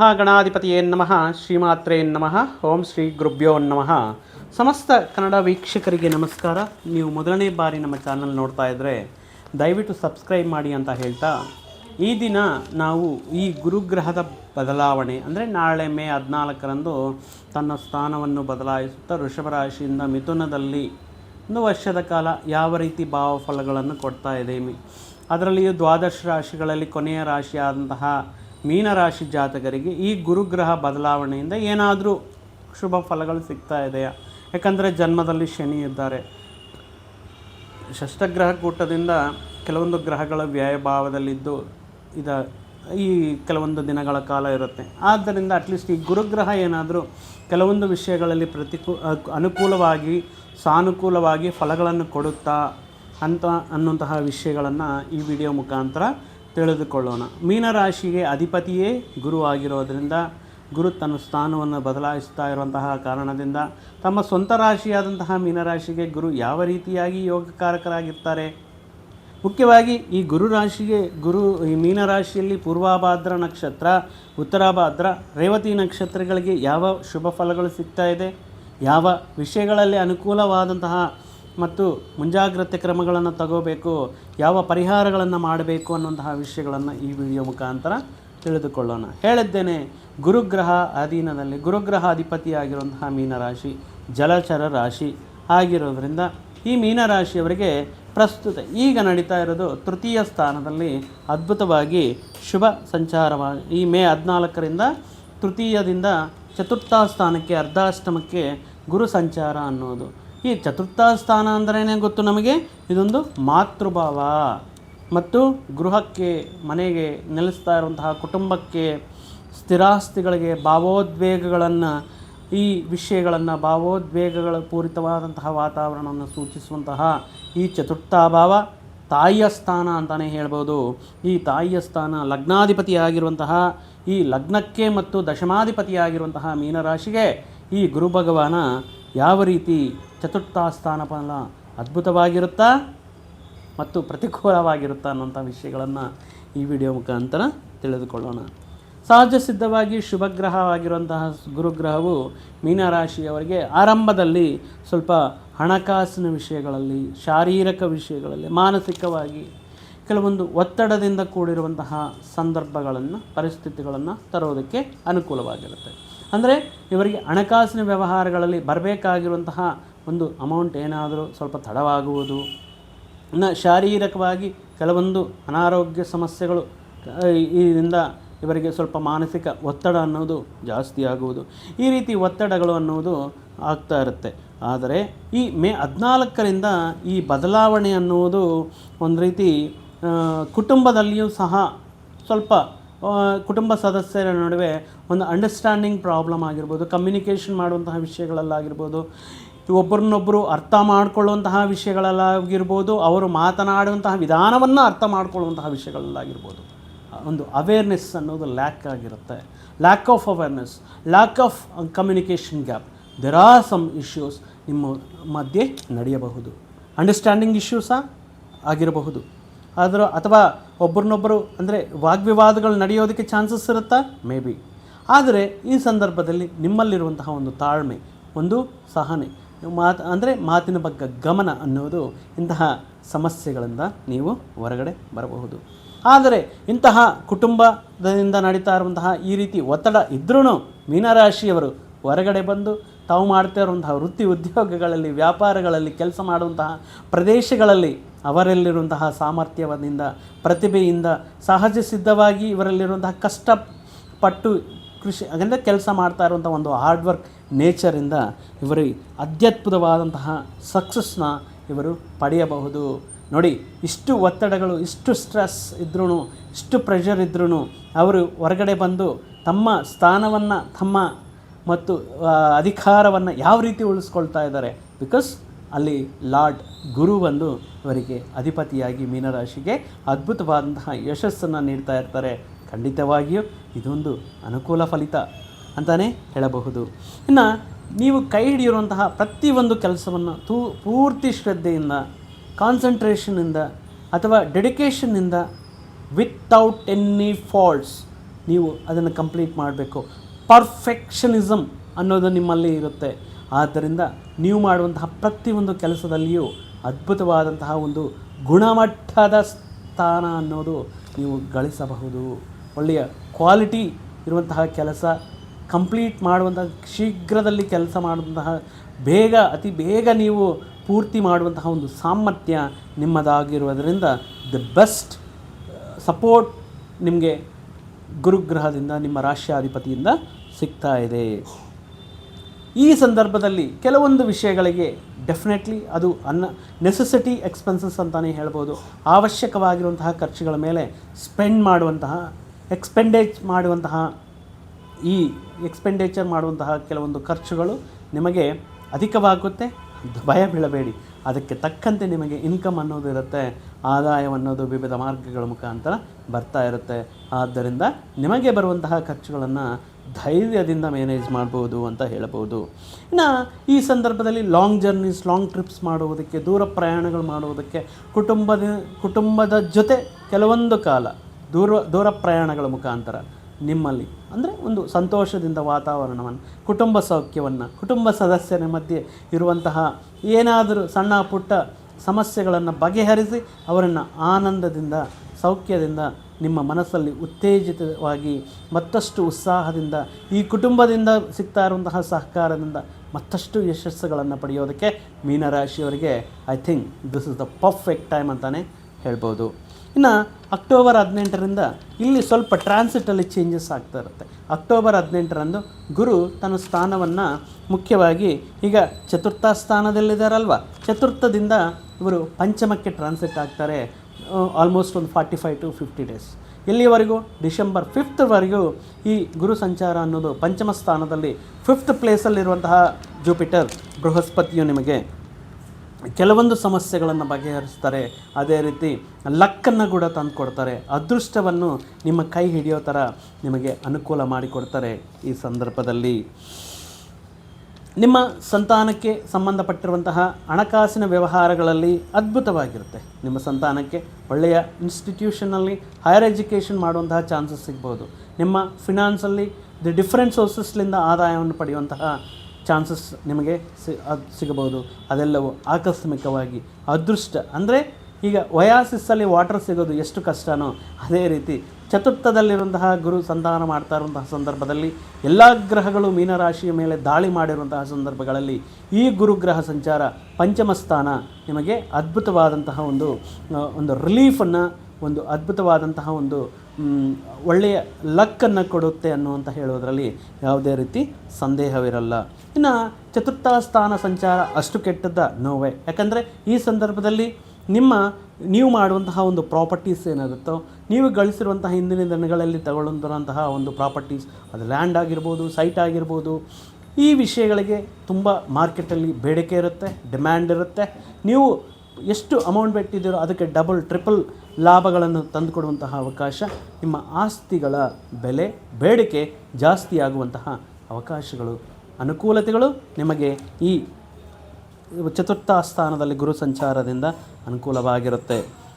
ಮಹಾಗಣಾಧಿಪತಿಯೇ ನಮಃ, ಶ್ರೀಮಾತ್ರೇ ನಮಃ, ಓಂ ಶ್ರೀ ಗುರುಭ್ಯೋ ನಮಃ. ಸಮಸ್ತ ಕನ್ನಡ ವೀಕ್ಷಕರಿಗೆ ನಮಸ್ಕಾರ. ನೀವು ಮೊದಲನೇ ಬಾರಿ ನಮ್ಮ ಚಾನಲ್ ನೋಡ್ತಾ ಇದ್ದರೆ ದಯವಿಟ್ಟು ಸಬ್ಸ್ಕ್ರೈಬ್ ಮಾಡಿ ಅಂತ ಹೇಳ್ತಾ, ಈ ದಿನ ನಾವು ಈ ಗುರುಗ್ರಹದ ಬದಲಾವಣೆ, ಅಂದರೆ ನಾಳೆ ಮೇ ಹದಿನಾಲ್ಕರಂದು ತನ್ನ ಸ್ಥಾನವನ್ನು ಬದಲಾಯಿಸುತ್ತಾ ಋಷಭ ರಾಶಿಯಿಂದ ಮಿಥುನದಲ್ಲಿ ಒಂದು ವರ್ಷದ ಕಾಲ ಯಾವ ರೀತಿ ಭಾವಫಲಗಳನ್ನು ಕೊಡ್ತಾ ಇದೆ. ಅದರಲ್ಲಿಯೂ ದ್ವಾದಶ ರಾಶಿಗಳಲ್ಲಿ ಕೊನೆಯ ರಾಶಿಯಾದಂತಹ ಮೀನರಾಶಿ ಜಾತಕರಿಗೆ ಈ ಗುರುಗ್ರಹ ಬದಲಾವಣೆಯಿಂದ ಏನಾದರೂ ಶುಭ ಫಲಗಳು ಸಿಗ್ತಾ ಇದೆಯಾ? ಯಾಕಂದರೆ ಜನ್ಮದಲ್ಲಿ ಶನಿ ಇದ್ದಾರೆ. ಷಷ್ಠಗ್ರಹ ಕೂಟದಿಂದ ಕೆಲವೊಂದು ಗ್ರಹಗಳ ವ್ಯಯಭಾವದಲ್ಲಿದ್ದು ಇದ ಈ ಕೆಲವೊಂದು ದಿನಗಳ ಕಾಲ ಇರುತ್ತೆ. ಆದ್ದರಿಂದ ಅಟ್ಲೀಸ್ಟ್ ಈ ಗುರುಗ್ರಹ ಏನಾದರೂ ಕೆಲವೊಂದು ವಿಷಯಗಳಲ್ಲಿ ಪ್ರತಿಕೂ ಅನುಕೂಲವಾಗಿ, ಸಾನುಕೂಲವಾಗಿ ಫಲಗಳನ್ನು ಕೊಡುತ್ತಾ ಅಂತ ಅನ್ನುವಂತಹ ವಿಷಯಗಳನ್ನು ಈ ವಿಡಿಯೋ ಮುಖಾಂತರ ತಿಳಿದುಕೊಳ್ಳೋಣ. ಮೀನರಾಶಿಗೆ ಅಧಿಪತಿಯೇ ಗುರು ಆಗಿರೋದರಿಂದ ಗುರು ತನ್ನ ಸ್ಥಾನವನ್ನು ಬದಲಾಯಿಸ್ತಾ ಇರುವಂತಹ ಕಾರಣದಿಂದ ತಮ್ಮ ಸ್ವಂತ ರಾಶಿಯಾದಂತಹ ಮೀನರಾಶಿಗೆ ಗುರು ಯಾವ ರೀತಿಯಾಗಿ ಯೋಗಕಾರಕರಾಗಿರ್ತಾರೆ? ಮುಖ್ಯವಾಗಿ ಈ ಗುರು ರಾಶಿಗೆ ಗುರು ಈ ಮೀನರಾಶಿಯಲ್ಲಿ ಪೂರ್ವಾಭಾದ್ರ ನಕ್ಷತ್ರ, ಉತ್ತರಾಭಾದ್ರ, ರೇವತಿ ನಕ್ಷತ್ರಗಳಿಗೆ ಯಾವ ಶುಭ ಫಲಗಳು ಸಿಗ್ತಾ ಇದೆ? ಯಾವ ವಿಷಯಗಳಲ್ಲಿ ಅನುಕೂಲವಾದಂತಹ ಮತ್ತು ಮುಂಜಾಗ್ರತೆ ಕ್ರಮಗಳನ್ನು ತಗೋಬೇಕು, ಯಾವ ಪರಿಹಾರಗಳನ್ನು ಮಾಡಬೇಕು ಅನ್ನುವಂತಹ ವಿಷಯಗಳನ್ನು ಈ ವಿಡಿಯೋ ಮುಖಾಂತರ ತಿಳಿದುಕೊಳ್ಳೋಣ. ಹೇಳಿದ್ದೇನೆ, ಗುರುಗ್ರಹ ಅಧೀನದಲ್ಲಿ ಗುರುಗ್ರಹ ಅಧಿಪತಿಯಾಗಿರುವಂತಹ ಮೀನರಾಶಿ ಜಲಚರ ರಾಶಿ ಆಗಿರೋದರಿಂದ ಈ ಮೀನರಾಶಿಯವರಿಗೆ ಪ್ರಸ್ತುತ ಈಗ ನಡೀತಾ ಇರೋದು ತೃತೀಯ ಸ್ಥಾನದಲ್ಲಿ ಅದ್ಭುತವಾಗಿ ಶುಭ ಸಂಚಾರವಾಗಿ ಈ ಮೇ ಹದಿನಾಲ್ಕರಿಂದ ತೃತೀಯದಿಂದ ಚತುರ್ಥ ಸ್ಥಾನಕ್ಕೆ ಅರ್ಧಾಷ್ಟಮಕ್ಕೆ ಗುರು ಸಂಚಾರ ಅನ್ನೋದು. ಈ ಚತುರ್ಥ ಸ್ಥಾನ ಅಂದ್ರೇ ಗೊತ್ತು ನಮಗೆ? ಇದೊಂದು ಮಾತೃಭಾವ. ಮತ್ತು ಗೃಹಕ್ಕೆ, ಮನೆಗೆ ನೆಲೆಸ್ತಾ ಇರುವಂತಹ ಕುಟುಂಬಕ್ಕೆ ಸ್ಥಿರಾಸ್ತಿಗಳಿಗೆ ಭಾವೋದ್ವೇಗಗಳನ್ನು, ಈ ವಿಷಯಗಳನ್ನು ಭಾವೋದ್ವೇಗಗಳ ಪೂರಿತವಾದಂತಹ ವಾತಾವರಣವನ್ನು ಸೂಚಿಸುವಂತಹ ಈ ಚತುರ್ಥ ಭಾವ ತಾಯಿಯ ಸ್ಥಾನ ಅಂತಲೇ ಹೇಳ್ಬೋದು. ಈ ತಾಯಿಯ ಸ್ಥಾನ ಲಗ್ನಾಧಿಪತಿಯಾಗಿರುವಂತಹ, ಈ ಲಗ್ನಕ್ಕೆ ಮತ್ತು ದಶಮಾಧಿಪತಿಯಾಗಿರುವಂತಹ ಮೀನರಾಶಿಗೆ ಈ ಗುರು ಭಗವಾನ ಯಾವ ರೀತಿ ಚತುರ್ಥ ಸ್ಥಾನ ಫಲ ಅದ್ಭುತವಾಗಿರುತ್ತಾ ಮತ್ತು ಪ್ರತಿಕೂಲವಾಗಿರುತ್ತಾ ಅನ್ನುವಂಥ ವಿಷಯಗಳನ್ನು ಈ ವಿಡಿಯೋ ಮುಖಾಂತರ ತಿಳಿದುಕೊಳ್ಳೋಣ. ಸಹಜ ಸಿದ್ಧವಾಗಿ ಶುಭಗ್ರಹವಾಗಿರುವಂತಹ ಗುರುಗ್ರಹವು ಮೀನರಾಶಿಯವರಿಗೆ ಆರಂಭದಲ್ಲಿ ಸ್ವಲ್ಪ ಹಣಕಾಸಿನ ವಿಷಯಗಳಲ್ಲಿ, ಶಾರೀರಿಕ ವಿಷಯಗಳಲ್ಲಿ, ಮಾನಸಿಕವಾಗಿ ಕೆಲವೊಂದು ಒತ್ತಡದಿಂದ ಕೂಡಿರುವಂತಹ ಸಂದರ್ಭಗಳನ್ನು, ಪರಿಸ್ಥಿತಿಗಳನ್ನು ತರೋದಕ್ಕೆ ಅನುಕೂಲವಾಗಿರುತ್ತೆ. ಅಂದರೆ ಇವರಿಗೆ ಹಣಕಾಸಿನ ವ್ಯವಹಾರಗಳಲ್ಲಿ ಬರಬೇಕಾಗಿರುವಂತಹ ಒಂದು ಅಮೌಂಟ್ ಏನಾದರೂ ಸ್ವಲ್ಪ ತಡವಾಗುವುದು. ಇನ್ನು ಶಾರೀರಿಕವಾಗಿ ಕೆಲವೊಂದು ಅನಾರೋಗ್ಯ ಸಮಸ್ಯೆಗಳು ಇದರಿಂದ ಇವರಿಗೆ ಸ್ವಲ್ಪ ಮಾನಸಿಕ ಒತ್ತಡ ಅನ್ನೋದು ಜಾಸ್ತಿ ಆಗುವುದು. ಈ ರೀತಿ ಒತ್ತಡಗಳು ಅನ್ನೋದು ಆಗ್ತಾ ಇರುತ್ತೆ. ಆದರೆ ಈ ಮೇ ಹದಿನಾಲ್ಕರಿಂದ ಈ ಬದಲಾವಣೆ ಅನ್ನುವುದು ಒಂದು ರೀತಿ ಕುಟುಂಬದಲ್ಲಿಯೂ ಸಹ ಸ್ವಲ್ಪ ಕುಟುಂಬ ಸದಸ್ಯರ ನಡುವೆ ಒಂದು ಅಂಡರ್ಸ್ಟ್ಯಾಂಡಿಂಗ್ ಪ್ರಾಬ್ಲಮ್ ಆಗಿರ್ಬೋದು ಕಮ್ಯುನಿಕೇಷನ್ ಮಾಡುವಂತಹ ವಿಷಯಗಳಲ್ಲಾಗಿರ್ಬೋದು ಒಬ್ಬರನ್ನೊಬ್ಬರು ಅರ್ಥ ಮಾಡ್ಕೊಳ್ಳುವಂತಹ ವಿಷಯಗಳಲ್ಲಾಗಿರ್ಬೋದು, ಅವರು ಮಾತನಾಡುವಂತಹ ವಿಧಾನವನ್ನು ಅರ್ಥ ಮಾಡ್ಕೊಳ್ಳುವಂತಹ ವಿಷಯಗಳಲ್ಲಾಗಿರ್ಬೋದು. ಒಂದು ಅವೇರ್ನೆಸ್ ಅನ್ನೋದು ಲ್ಯಾಕ್ ಆಗಿರುತ್ತೆ. Lack of awareness lack of communication gap there are some issues ನಿಮ್ಮ ಮಧ್ಯೆ ನಡೆಯಬಹುದು. ಅಂಡರ್ಸ್ಟ್ಯಾಂಡಿಂಗ್ ಇಶ್ಯೂಸಾ ಆಗಿರಬಹುದು. ಆದರೂ ಅಥವಾ ಒಬ್ಬರನ್ನೊಬ್ಬರು ಅಂದರೆ ವಾಗ್ವಿವಾದಗಳು ನಡೆಯೋದಕ್ಕೆ ಚಾನ್ಸಸ್ ಇರುತ್ತಾ? ಮೇ ಬಿ ಆದರೆ ಈ ಸಂದರ್ಭದಲ್ಲಿ ನಿಮ್ಮಲ್ಲಿರುವಂತಹ ಒಂದು ತಾಳ್ಮೆ, ಒಂದು ಸಹನೆ, ಮಾತು, ಅಂದರೆ ಮಾತಿನ ಬಗ್ಗೆ ಗಮನ ಅನ್ನೋದು ಇಂತಹ ಸಮಸ್ಯೆಗಳಿಂದ ನೀವು ಹೊರಗಡೆ ಬರಬಹುದು. ಆದರೆ ಇಂತಹ ಕುಟುಂಬದಿಂದ ನಡೀತಾ ಇರುವಂತಹ ಈ ರೀತಿ ಒತ್ತಡ ಇದ್ರೂ ಮೀನರಾಶಿಯವರು ಹೊರಗಡೆ ಬಂದು ತಾವು ಮಾಡ್ತಾ ಇರುವಂತಹ ವೃತ್ತಿ ಉದ್ಯೋಗಗಳಲ್ಲಿ, ವ್ಯಾಪಾರಗಳಲ್ಲಿ, ಕೆಲಸ ಮಾಡುವಂತಹ ಪ್ರದೇಶಗಳಲ್ಲಿ ಅವರಲ್ಲಿರುವಂತಹ ಸಾಮರ್ಥ್ಯದಿಂದ, ಪ್ರತಿಭೆಯಿಂದ, ಸಹಜ ಸಿದ್ಧವಾಗಿ ಇವರಲ್ಲಿರುವಂತಹ ಕಷ್ಟಪಟ್ಟು ಕೃಷಿ ಅಂದರೆ ಕೆಲಸ ಮಾಡ್ತಾ ಇರುವಂಥ ಒಂದು ಹಾರ್ಡ್ ವರ್ಕ್ ನೇಚರಿಂದ ಇವರು ಅತ್ಯದ್ಭುತವಾದಂತಹ ಸಕ್ಸಸ್ನ ಇವರು ಪಡೆಯಬಹುದು. ನೋಡಿ, ಇಷ್ಟು ಒತ್ತಡಗಳು, ಇಷ್ಟು ಸ್ಟ್ರೆಸ್ ಇದ್ರೂ ಇಷ್ಟು ಪ್ರೆಷರ್ ಇದ್ರೂ ಅವರು ಹೊರಗಡೆ ಬಂದು ತಮ್ಮ ಸ್ಥಾನವನ್ನು, ತಮ್ಮ ಮತ್ತು ಅಧಿಕಾರವನ್ನು ಯಾವ ರೀತಿ ಉಳಿಸ್ಕೊಳ್ತಾ ಇದ್ದಾರೆ? ಬಿಕಾಸ್ ಅಲ್ಲಿ ಲಾರ್ಡ್ ಗುರು ಬಂದು ಅಧಿಪತಿಯಾಗಿ ಮೀನರಾಶಿಗೆ ಅದ್ಭುತವಾದಂತಹ ಯಶಸ್ಸನ್ನು ನೀಡ್ತಾ ಇರ್ತಾರೆ. ಖಂಡಿತವಾಗಿಯೂ ಇದೊಂದು ಅನುಕೂಲ ಫಲಿತ ಅಂತಲೇ ಹೇಳಬಹುದು. ಇನ್ನು ನೀವು ಕೈ ಹಿಡಿಯುವಂತಹ ಪ್ರತಿಯೊಂದು ಕೆಲಸವನ್ನು ತೂ, ಪೂರ್ತಿ ಶ್ರದ್ಧೆಯಿಂದ ಕಾನ್ಸಂಟ್ರೇಷನಿಂದ ಅಥವಾ ಡೆಡಿಕೇಷನ್ನಿಂದ ವಿತೌಟ್ ಎನಿ ಫಾಲ್ಟ್ಸ್ ನೀವು ಅದನ್ನು ಕಂಪ್ಲೀಟ್ ಮಾಡಬೇಕು. ಪರ್ಫೆಕ್ಷನಿಸಮ್ ಅನ್ನೋದು ನಿಮ್ಮಲ್ಲಿ ಇರುತ್ತೆ. ಆದ್ದರಿಂದ ನೀವು ಮಾಡುವಂತಹ ಪ್ರತಿಯೊಂದು ಕೆಲಸದಲ್ಲಿಯೂ ಅದ್ಭುತವಾದಂತಹ ಒಂದು ಗುಣಮಟ್ಟದ ಸ್ಥಾನ ಅನ್ನೋದು ನೀವು ಗಳಿಸಬಹುದು. ಒಳ್ಳೆಯ ಕ್ವಾಲಿಟಿ ಇರುವಂತಹ ಕೆಲಸ, ಕಂಪ್ಲೀಟ್ ಮಾಡುವಂತಹ ಶೀಘ್ರದಲ್ಲಿ ಕೆಲಸ ಮಾಡುವಂತಹ ಬೇಗ, ಅತಿ ಬೇಗ ನೀವು ಪೂರ್ತಿ ಮಾಡುವಂತಹ ಒಂದು ಸಾಮರ್ಥ್ಯ ನಿಮ್ಮದಾಗಿರುವುದರಿಂದ ದ ಬೆಸ್ಟ್ ಸಪೋರ್ಟ್ ನಿಮಗೆ ಗುರುಗ್ರಹದಿಂದ, ನಿಮ್ಮ ರಾಶ್ಯಾಧಿಪತಿಯಿಂದ ಸಿಗ್ತಾ ಇದೆ. ಈ ಸಂದರ್ಭದಲ್ಲಿ ಕೆಲವೊಂದು ವಿಷಯಗಳಿಗೆ ಡೆಫಿನೆಟ್ಲಿ ಅದು ಅನ್ನ ನೆಸೆಸಿಟಿ ಎಕ್ಸ್ಪೆನ್ಸಸ್ ಅಂತಲೇ ಹೇಳ್ಬೋದು. ಅವಶ್ಯಕವಾಗಿರುವಂತಹ ಖರ್ಚುಗಳ ಮೇಲೆ ಸ್ಪೆಂಡ್ ಮಾಡುವಂತಹ ಎಕ್ಸ್ಪೆಂಡೇಜ್ ಮಾಡುವಂತಹ, ಈ ಎಕ್ಸ್ಪೆಂಡೇಚರ್ ಮಾಡುವಂತಹ ಕೆಲವೊಂದು ಖರ್ಚುಗಳು ನಿಮಗೆ ಅಧಿಕವಾಗುತ್ತೆ ಭಯ ಬೀಳಬೇಡಿ. ಅದಕ್ಕೆ ತಕ್ಕಂತೆ ನಿಮಗೆ ಇನ್ಕಮ್ ಅನ್ನೋದು ಇರುತ್ತೆ, ಆದಾಯ ಅನ್ನೋದು ವಿವಿಧ ಮಾರ್ಗಗಳ ಮುಖಾಂತರ ಬರ್ತಾ ಇರುತ್ತೆ. ಆದ್ದರಿಂದ ನಿಮಗೆ ಬರುವಂತಹ ಖರ್ಚುಗಳನ್ನು ಧೈರ್ಯದಿಂದ ಮ್ಯಾನೇಜ್ ಮಾಡ್ಬೋದು ಅಂತ ಹೇಳ್ಬೋದು ಇನ್ನು ಈ ಸಂದರ್ಭದಲ್ಲಿ ಲಾಂಗ್ ಜರ್ನೀಸ್ ಲಾಂಗ್ ಟ್ರಿಪ್ಸ್ ಮಾಡುವುದಕ್ಕೆ, ದೂರ ಪ್ರಯಾಣಗಳು ಮಾಡುವುದಕ್ಕೆ ಕುಟುಂಬದ ಕುಟುಂಬದ ಜೊತೆ ಕೆಲವೊಂದು ಕಾಲ ದೂರ ದೂರ ಪ್ರಯಾಣಗಳ ಮುಖಾಂತರ ನಿಮ್ಮಲ್ಲಿ ಅಂದರೆ ಒಂದು ಸಂತೋಷದಿಂದ ವಾತಾವರಣವನ್ನು, ಕುಟುಂಬ ಸೌಖ್ಯವನ್ನು, ಕುಟುಂಬ ಸದಸ್ಯರ ಮಧ್ಯೆ ಇರುವಂತಹ ಏನಾದರೂ ಸಣ್ಣ ಪುಟ್ಟ ಸಮಸ್ಯೆಗಳನ್ನು ಬಗೆಹರಿಸಿ ಅವರನ್ನು ಆನಂದದಿಂದ, ಸೌಖ್ಯದಿಂದ ನಿಮ್ಮ ಮನಸ್ಸಲ್ಲಿ ಉತ್ತೇಜಿತವಾಗಿ ಮತ್ತಷ್ಟು ಉತ್ಸಾಹದಿಂದ ಈ ಕುಟುಂಬದಿಂದ ಸಿಗ್ತಾ ಇರುವಂತಹ ಸಹಕಾರದಿಂದ ಮತ್ತಷ್ಟು ಯಶಸ್ಸುಗಳನ್ನು ಪಡೆಯೋದಕ್ಕೆ ಮೀನರಾಶಿಯವರಿಗೆ I think this is the perfect time ಅಂತಲೇ ಹೇಳ್ಬೋದು. ಇನ್ನು ಅಕ್ಟೋಬರ್ ಹದಿನೆಂಟರಿಂದ ಇಲ್ಲಿ ಸ್ವಲ್ಪ ಟ್ರಾನ್ಸಿಟಲ್ಲಿ ಚೇಂಜಸ್ ಆಗ್ತಾ ಇರುತ್ತೆ. ಅಕ್ಟೋಬರ್ ಹದಿನೆಂಟರಂದು ಗುರು ತನ್ನ ಸ್ಥಾನವನ್ನು ಮುಖ್ಯವಾಗಿ ಈಗ ಚತುರ್ಥ ಸ್ಥಾನದಲ್ಲಿದ್ದಾರಲ್ವ? ಚತುರ್ಥದಿಂದ ಇವರು ಪಂಚಮಕ್ಕೆ ಟ್ರಾನ್ಸಿಟ್ ಆಗ್ತಾರೆ. ಆಲ್ಮೋಸ್ಟ್ ಒಂದು forty five to fifty days ಎಲ್ಲಿವರೆಗೂ? ಡಿಸೆಂಬರ್ ಫಿಫ್ತ್ವರೆಗೂ ಈ ಗುರು ಸಂಚಾರ ಅನ್ನೋದು ಪಂಚಮ ಸ್ಥಾನದಲ್ಲಿ ಫಿಫ್ತ್ ಪ್ಲೇಸಲ್ಲಿರುವಂತಹ ಜೂಪಿಟರ್ ಬೃಹಸ್ಪತಿಯು ನಿಮಗೆ ಕೆಲವೊಂದು ಸಮಸ್ಯೆಗಳನ್ನು ಬಗೆಹರಿಸ್ತಾರೆ. ಅದೇ ರೀತಿ ಲಕ್ಕನ್ನು ಕೂಡ ತಂದು ಕೊಡ್ತಾರೆ. ಅದೃಷ್ಟವನ್ನು ನಿಮ್ಮ ಕೈ ಹಿಡಿಯೋ ಥರ ನಿಮಗೆ ಅನುಕೂಲ ಮಾಡಿಕೊಡ್ತಾರೆ ಈ ಸಂದರ್ಭದಲ್ಲಿ. ನಿಮ್ಮ ಸಂತಾನಕ್ಕೆ ಸಂಬಂಧಪಟ್ಟಿರುವಂತಹ ಹಣಕಾಸಿನ ವ್ಯವಹಾರಗಳಲ್ಲಿ ಅದ್ಭುತವಾಗಿರುತ್ತೆ. ನಿಮ್ಮ ಸಂತಾನಕ್ಕೆ ಒಳ್ಳೆಯ ಇನ್ಸ್ಟಿಟ್ಯೂಷನಲ್ಲಿ ಹೈಯರ್ ಎಜುಕೇಷನ್ ಮಾಡುವಂತಹ ಚಾನ್ಸಸ್ ಸಿಗ್ಬೋದು. ನಿಮ್ಮ ಫಿನಾನ್ಸಲ್ಲಿ ದಿ ಡಿಫ್ರೆಂಟ್ ಸೋರ್ಸಸ್ಲಿಂದ ಆದಾಯವನ್ನು ಪಡೆಯುವಂತಹ ಚಾನ್ಸಸ್ ನಿಮಗೆ ಸಿ, ಅದು ಸಿಗಬಹುದು. ಅದೆಲ್ಲವೂ ಆಕಸ್ಮಿಕವಾಗಿ ಅದೃಷ್ಟ. ಅಂದರೆ ಈಗ ವಯಾಸಿಸ್ಸಲ್ಲಿ ವಾಟರ್ ಸಿಗೋದು ಎಷ್ಟು ಕಷ್ಟನೋ ಅದೇ ರೀತಿ ಚತುರ್ಥದಲ್ಲಿರುವಂತಹ ಗುರು ಸಂಧಾನ ಮಾಡ್ತಾ ಇರುವಂತಹ ಸಂದರ್ಭದಲ್ಲಿ ಎಲ್ಲ ಗ್ರಹಗಳು ಮೀನರಾಶಿಯ ಮೇಲೆ ದಾಳಿ ಮಾಡಿರುವಂತಹ ಸಂದರ್ಭಗಳಲ್ಲಿ ಈ ಗುರುಗ್ರಹ ಸಂಚಾರ ಪಂಚಮ ಸ್ಥಾನ ನಿಮಗೆ ಅದ್ಭುತವಾದಂತಹ ಒಂದು ಒಂದು ರಿಲೀಫನ್ನು, ಒಂದು ಅದ್ಭುತವಾದಂತಹ ಒಂದು ಒಳ್ಳೆಯ ಲಕ್ಕನ್ನು ಕೊಡುತ್ತೆ ಅನ್ನುವಂತ ಹೇಳೋದರಲ್ಲಿ ಯಾವುದೇ ರೀತಿ ಸಂದೇಹವಿರಲ್ಲ. ಇನ್ನು ಚತುರ್ಥ ಸ್ಥಾನ ಸಂಚಾರ ಅಷ್ಟು ಕೆಟ್ಟದ್ದ ನೋವೇ ಯಾಕಂದರೆ ಈ ಸಂದರ್ಭದಲ್ಲಿ ನಿಮ್ಮ, ನೀವು ಮಾಡುವಂತಹ ಒಂದು ಪ್ರಾಪರ್ಟೀಸ್ ಏನಾಗುತ್ತೋ, ನೀವು ಗಳಿಸಿರುವಂತಹ ಹಿಂದಿನ ದಿನಗಳಲ್ಲಿ ತಗೊಳ್ಳುವಂತಹ ಒಂದು ಪ್ರಾಪರ್ಟೀಸ್ ಅದು ಲ್ಯಾಂಡ್ ಆಗಿರ್ಬೋದು ಸೈಟ್ ಆಗಿರ್ಬೋದು, ಈ ವಿಷಯಗಳಿಗೆ ತುಂಬ ಮಾರ್ಕೆಟಲ್ಲಿ ಬೇಡಿಕೆ ಇರುತ್ತೆ ಡಿಮ್ಯಾಂಡ್ ಇರುತ್ತೆ. ನೀವು ಎಷ್ಟು ಅಮೌಂಟ್ ಬಿಟ್ಟಿದ್ದೀರೋ ಅದಕ್ಕೆ ಡಬಲ್ ಟ್ರಿಪಲ್ ಲಾಭಗಳನ್ನು ತಂದುಕೊಡುವಂತಹ ಅವಕಾಶ, ನಿಮ್ಮ ಆಸ್ತಿಗಳ ಬೆಲೆ, ಬೇಡಿಕೆ ಜಾಸ್ತಿ ಆಗುವಂತಹ ಅವಕಾಶಗಳು, ಅನುಕೂಲತೆಗಳು ನಿಮಗೆ ಈ ಚತುರ್ಥ ಸ್ಥಾನದಲ್ಲಿ ಗುರು ಸಂಚಾರದಿಂದ ಅನುಕೂಲವಾಗಿರುತ್ತೆ.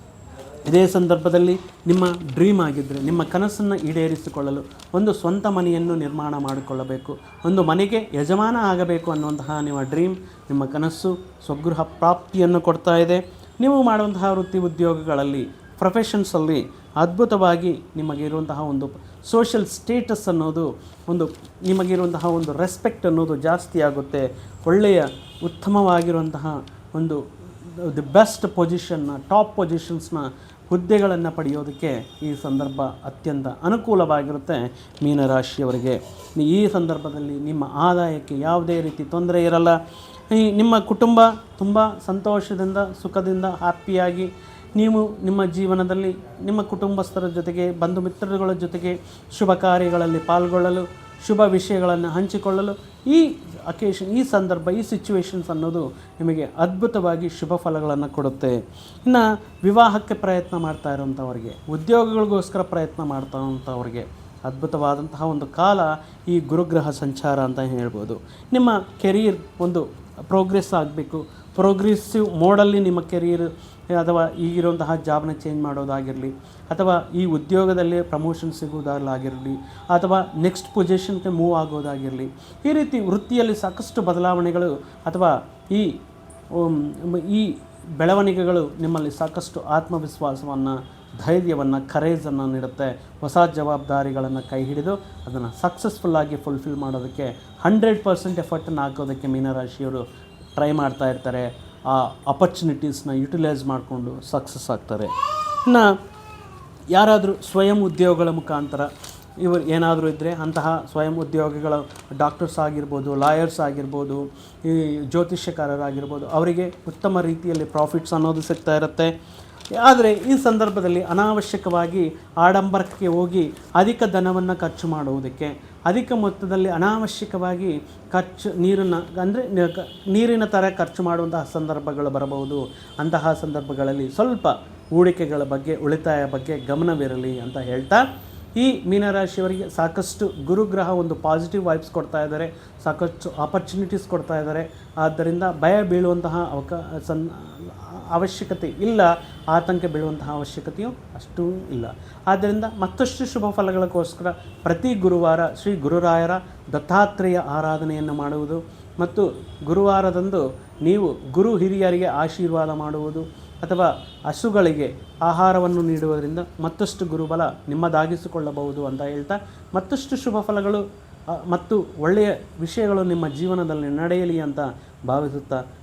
ಇದೇ ಸಂದರ್ಭದಲ್ಲಿ ನಿಮ್ಮ ಡ್ರೀಮ್ ಆಗಿದ್ದರೆ ನಿಮ್ಮ ಕನಸನ್ನು ಈಡೇರಿಸಿಕೊಳ್ಳಲು ಒಂದು ಸ್ವಂತ ಮನೆಯನ್ನು ನಿರ್ಮಾಣ ಮಾಡಿಕೊಳ್ಳಬೇಕು. ಒಂದು ಮನೆಗೆ ಯಜಮಾನ ಆಗಬೇಕು ಅನ್ನುವಂತಹ ನಿಮ್ಮ ಡ್ರೀಮ್, ನಿಮ್ಮ ಕನಸು, ಸ್ವಗೃಹ ಪ್ರಾಪ್ತಿಯನ್ನು ಕೊಡ್ತಾ ಇದೆ. ನೀವು ಮಾಡುವಂತಹ ವೃತ್ತಿ ಉದ್ಯೋಗಗಳಲ್ಲಿ ಪ್ರೊಫೆಷನ್ಸಲ್ಲಿ ಅದ್ಭುತವಾಗಿ ನಿಮಗಿರುವಂತಹ ಒಂದು ಸೋಷಿಯಲ್ ಸ್ಟೇಟಸ್ ಅನ್ನೋದು ಒಂದು ನಿಮಗಿರುವಂತಹ ಒಂದು ರೆಸ್ಪೆಕ್ಟ್ ಅನ್ನೋದು ಜಾಸ್ತಿ ಆಗುತ್ತೆ. ಒಳ್ಳೆಯ ಉತ್ತಮವಾಗಿರುವಂತಹ ಒಂದು ದಿ ಬೆಸ್ಟ್ ಪೊಸಿಷನ್ನ ಟಾಪ್ ಪೊಸಿಷನ್ಸ್ನ ಹುದ್ದೆಗಳನ್ನು ಪಡೆಯೋದಕ್ಕೆ ಈ ಸಂದರ್ಭ ಅತ್ಯಂತ ಅನುಕೂಲವಾಗಿರುತ್ತೆ ಮೀನರಾಶಿಯವರಿಗೆ. ಈ ಸಂದರ್ಭದಲ್ಲಿ ನಿಮ್ಮ ಆದಾಯಕ್ಕೆ ಯಾವುದೇ ರೀತಿ ತೊಂದರೆ ಇರಲ್ಲ. ನಿಮ್ಮ ಕುಟುಂಬ ತುಂಬ ಸಂತೋಷದಿಂದ, ಸುಖದಿಂದ ಹ್ಯಾಪಿಯಾಗಿ ನೀವು ನಿಮ್ಮ ಜೀವನದಲ್ಲಿ ನಿಮ್ಮ ಕುಟುಂಬಸ್ಥರ ಜೊತೆಗೆ ಬಂಧು ಮಿತ್ರರುಗಳ ಜೊತೆಗೆ ಶುಭ ಕಾರ್ಯಗಳಲ್ಲಿ ಪಾಲ್ಗೊಳ್ಳಲು, ಶುಭ ವಿಷಯಗಳನ್ನು ಹಂಚಿಕೊಳ್ಳಲು ಈ ಅಕೇಶನ್ ಈ ಸಂದರ್ಭ, ಈ ಸಿಚುವೇಶನ್ಸ್ ಅನ್ನೋದು ನಿಮಗೆ ಅದ್ಭುತವಾಗಿ ಶುಭ ಫಲಗಳನ್ನು ಕೊಡುತ್ತೆ. ಇನ್ನು ವಿವಾಹಕ್ಕೆ ಪ್ರಯತ್ನ ಮಾಡ್ತಾ ಇರುವಂಥವ್ರಿಗೆ, ಉದ್ಯೋಗಗಳಿಗೋಸ್ಕರ ಪ್ರಯತ್ನ ಮಾಡ್ತಾ ಇರುವಂಥವ್ರಿಗೆ ಅದ್ಭುತವಾದಂತಹ ಒಂದು ಕಾಲ ಈ ಗುರುಗ್ರಹ ಸಂಚಾರ ಅಂತ ಹೇಳ್ಬೋದು. ನಿಮ್ಮ ಕೆರಿಯರ್ ಒಂದು ಪ್ರೋಗ್ರೆಸ್ ಆಗಬೇಕು. ಪ್ರೋಗ್ರೆಸಿವ್ ಮೋಡಲ್ಲಿ ನಿಮ್ಮ ಕೆರಿಯರ್ ಅಥವಾ ಈಗಿರುವಂತಹ ಜಾಬ್ನ ಚೇಂಜ್ ಮಾಡೋದಾಗಿರಲಿ, ಅಥವಾ ಈ ಉದ್ಯೋಗದಲ್ಲಿ ಪ್ರಮೋಷನ್ ಸಿಗುವುದಾಗಲಾಗಿರಲಿ, ಅಥವಾ ನೆಕ್ಸ್ಟ್ ಪೊಸಿಷನ್ಗೆ ಮೂವ್ ಆಗೋದಾಗಿರಲಿ, ಈ ರೀತಿ ವೃತ್ತಿಯಲ್ಲಿ ಸಾಕಷ್ಟು ಬದಲಾವಣೆಗಳು ಅಥವಾ ಈ ಈ ಬೆಳವಣಿಗೆಗಳು ನಿಮ್ಮಲ್ಲಿ ಸಾಕಷ್ಟು ಆತ್ಮವಿಶ್ವಾಸವನ್ನು, ಧೈರ್ಯವನ್ನು ಕರೇಜನ್ನು ನೀಡುತ್ತೆ. ಹೊಸ ಜವಾಬ್ದಾರಿಗಳನ್ನು ಕೈ ಹಿಡಿದು ಅದನ್ನು ಸಕ್ಸಸ್ಫುಲ್ಲಾಗಿ ಫುಲ್ಫಿಲ್ ಮಾಡೋದಕ್ಕೆ ಹಂಡ್ರೆಡ್ ಪರ್ಸೆಂಟ್ ಎಫರ್ಟನ್ನು ಹಾಕೋದಕ್ಕೆ ಮೀನರಾಶಿಯವರು ಟ್ರೈ ಮಾಡ್ತಾ ಇರ್ತಾರೆ. ಆ ಅಪರ್ಚುನಿಟೀಸ್ನ ಯುಟಿಲೈಸ್ ಮಾಡಿಕೊಂಡು ಸಕ್ಸಸ್ ಆಗ್ತಾರೆ. ಇನ್ನು ಯಾರಾದರೂ ಸ್ವಯಂ ಉದ್ಯೋಗಗಳ ಮುಖಾಂತರ ಇವರು ಏನಾದರೂ ಇದ್ದರೆ ಅಂತಹ ಸ್ವಯಂ ಉದ್ಯೋಗಿಗಳ ಡಾಕ್ಟರ್ಸ್ ಆಗಿರ್ಬೋದು ಲಾಯರ್ಸ್ ಆಗಿರ್ಬೋದು, ಈ ಜ್ಯೋತಿಷ್ಯಕಾರರಾಗಿರ್ಬೋದು, ಅವರಿಗೆ ಉತ್ತಮ ರೀತಿಯಲ್ಲಿ ಪ್ರಾಫಿಟ್ಸ್ ಅನ್ನೋದು ಸಿಗ್ತಾ ಇರುತ್ತೆ. ಆದರೆ ಈ ಸಂದರ್ಭದಲ್ಲಿ ಅನಾವಶ್ಯಕವಾಗಿ ಆಡಂಬರಕ್ಕೆ ಹೋಗಿ ಅಧಿಕ ಧನವನ್ನು ಖರ್ಚು ಮಾಡುವುದಕ್ಕೆ ಅಧಿಕ ಮೊತ್ತದಲ್ಲಿ ಅನಾವಶ್ಯಕವಾಗಿ ಖರ್ಚು ನೀರನ್ನು ಅಂದರೆ ನೀರಿನ ಥರ ಖರ್ಚು ಮಾಡುವಂತಹ ಸಂದರ್ಭಗಳು ಬರಬಹುದು. ಅಂತಹ ಸಂದರ್ಭಗಳಲ್ಲಿ ಸ್ವಲ್ಪ ಹೂಡಿಕೆಗಳ ಬಗ್ಗೆ, ಉಳಿತಾಯ ಬಗ್ಗೆ ಗಮನವಿರಲಿ ಅಂತ ಹೇಳ್ತಾ, ಈ ಮೀನರಾಶಿಯವರಿಗೆ ಸಾಕಷ್ಟು ಗುರುಗ್ರಹ ಒಂದು ಪಾಸಿಟಿವ್ ವೈಬ್ಸ್ ಕೊಡ್ತಾ ಇದ್ದಾರೆ, ಸಾಕಷ್ಟು ಆಪರ್ಚುನಿಟೀಸ್ ಕೊಡ್ತಾ ಇದ್ದಾರೆ. ಆದ್ದರಿಂದ ಭಯ ಬೀಳುವಂತಹ ಅವಕಾಶ ಅವಶ್ಯಕತೆ ಇಲ್ಲ, ಆತಂಕ ಬೀಳುವಂತಹ ಅವಶ್ಯಕತೆಯೂ ಅಷ್ಟೂ ಇಲ್ಲ. ಆದ್ದರಿಂದ ಮತ್ತಷ್ಟು ಶುಭ ಫಲಗಳಿಗೋಸ್ಕರ ಪ್ರತಿ ಗುರುವಾರ ಶ್ರೀ ಗುರುರಾಯರ ದತ್ತಾತ್ರೇಯ ಆರಾಧನೆಯನ್ನು ಮಾಡುವುದು ಮತ್ತು ಗುರುವಾರದಂದು ನೀವು ಗುರು ಹಿರಿಯರಿಗೆ ಆಶೀರ್ವಾದ ಮಾಡುವುದು ಅಥವಾ ಹಸುಗಳಿಗೆ ಆಹಾರವನ್ನು ನೀಡುವುದರಿಂದ ಮತ್ತಷ್ಟು ಗುರುಬಲ ನಿಮ್ಮದಾಗಿಸಿಕೊಳ್ಳಬಹುದು ಅಂತ ಹೇಳ್ತಾ ಮತ್ತಷ್ಟು ಶುಭ ಫಲಗಳು ಮತ್ತು ಒಳ್ಳೆಯ ವಿಷಯಗಳು ನಿಮ್ಮ ಜೀವನದಲ್ಲಿ ನಡೆಯಲಿ ಅಂತ ಭಾವಿಸುತ್ತಾ